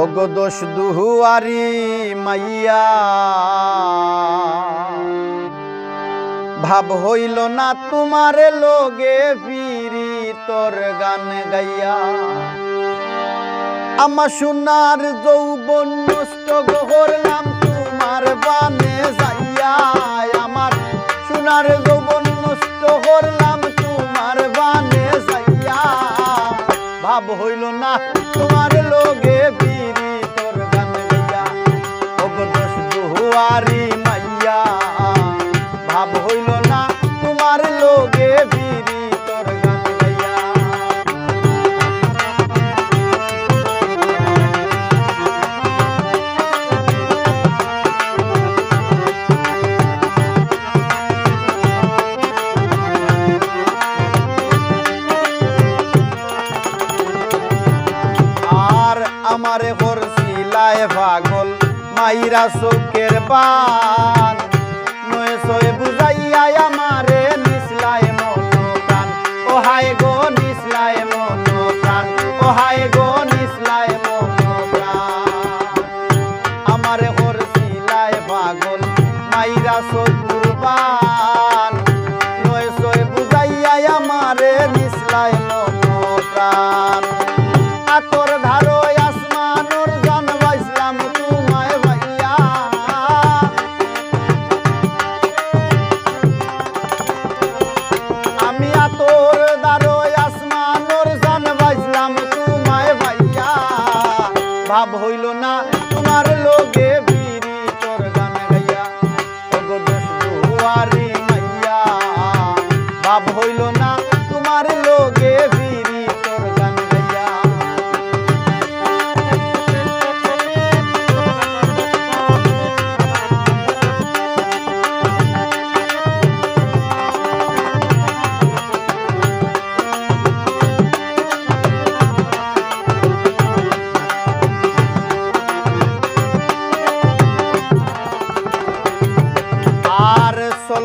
ওগো দোষ দুহুয়ারি মাইয়া। ভাব হইল না তোমার লোগে ফিরি তোর গান গাইয়া। আমার সোনার যৌবন নষ্ট নাম তোমার বানে যাইয়া। আমার সোনার যৌবন নষ্ট করলাম তোমার বানে যাইয়া। ভাব হইল না তোমার লোগে দুহুয়ারি মাইয়া। ভাব হইল না তোমার লোগে বিরি তোর গান গাইয়া আর আমারে হরসিলায় পাগল মাইরা শোকের পান নয় সয় বুঝাইয়া আমারে নিসলায় মন প্রাণ ও হায় গো নিসলায় মন প্রাণ ও হায় গো নিসলায় মন প্রাণ ওর শিলায় পাগল, মাইরা চোখুর পান ভাব হইল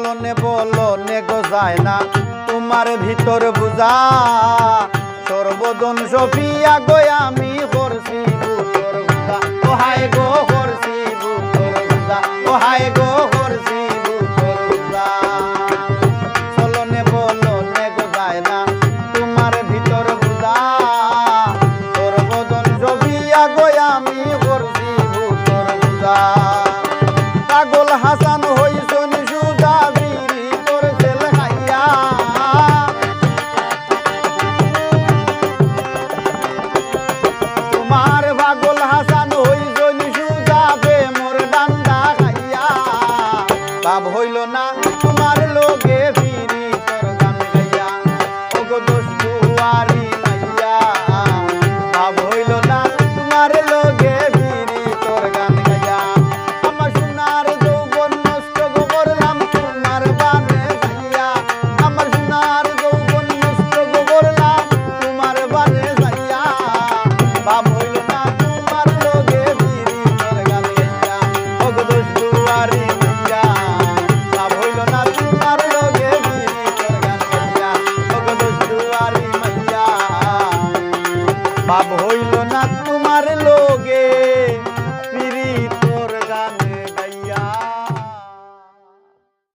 চলনে বলো নেগো যায় না তোমার ভিতর বুঝা। সর্বদন সফিয়া গো, আমি করছি বুতর বুঝা করছি বুতর বুঝা করছি বুতর বুঝা না তোমার ভিতর বুঝা। সর্বদন সফিয়া গো, আমি लोगे